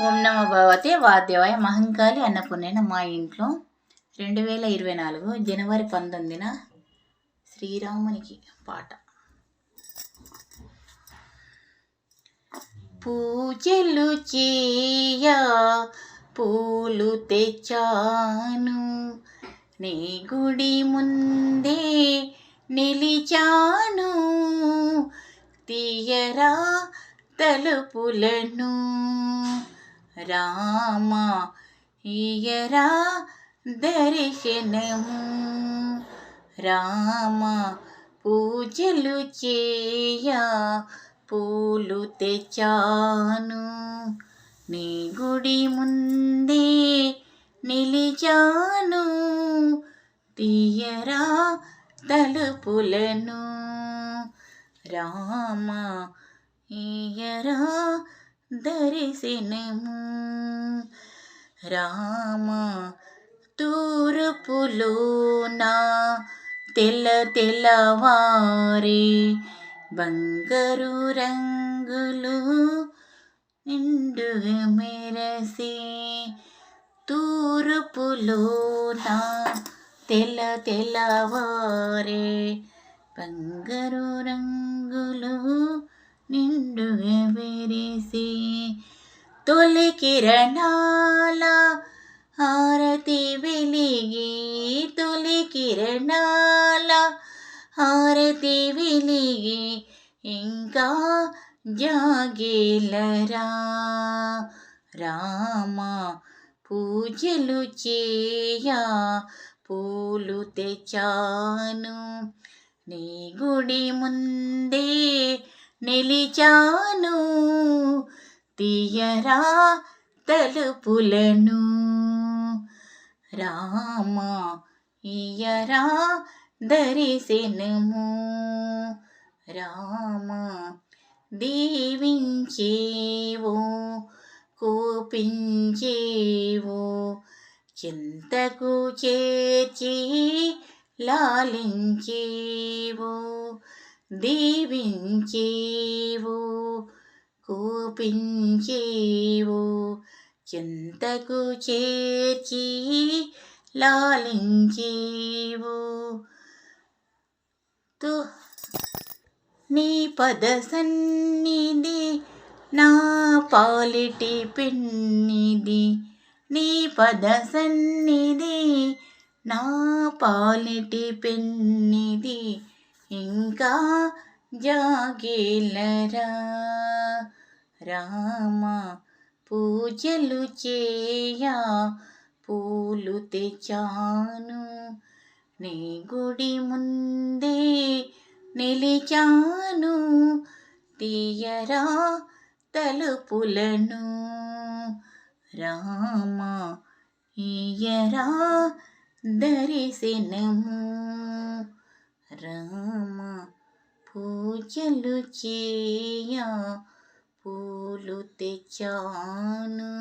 ఓం నమ భగవతే వాద్యవాయ మహంకాళి అన్నపూర్ణైన మా ఇంట్లో రెండు వేల ఇరవై నాలుగు జనవరి పంతొమ్మిదిన శ్రీరామునికి పాట. పూజలు చేయ పూలు తెచ్చాను. నీ గుడి ముందే నిలిచాను. తీయరా తలుపులను రామ ఇయరా దర్శనము రామ పూజలు చేయ పూలు తెచ్చాను నీ గుడి ముందే నిలిచాను తీయరా తలుపులను రామ ఇయరా దర్శనము రామ తూర్పులోన తెల్ల తెల్లవారే బంగారు రంగులు నిండు మెరసి తూర్పులోన తెల్ల తెల్లవారే బంగారు రంగులు నిండు విరిసి తొలి కిరణాల హారతి వెలిగి తొలి కిరణాల హారతి వెలిగి ఇంకా జాగేలరా. రామ పూజలు చేయా పూలు తెచ్చాను. నీ గుడి ముందే నిలిచాను. తీయరా తలుపులను. రామ ఇయరా దరిశనము. రామ దీవించేవో కోపించేవో. చింతకు చేర్చి లాలించేవో. దీవించేవు కోపించేవో చింతకు చేర్చి లాలించేవో. తు నీ పద సన్నిధి నా పాలిటి పిన్నిది నీ పద సన్నిధి నా పాలిటి పిన్నిది ఇంకా జాగేలరా రామ పూజలు చేయా పూలు తెచ్చాను. నీ గుడి ముందే నిలిచాను తీయరా తలుపులను. రామ ఇయరా దరిశనము. రామ పూజలు చేయ పూలు తెచ్చాను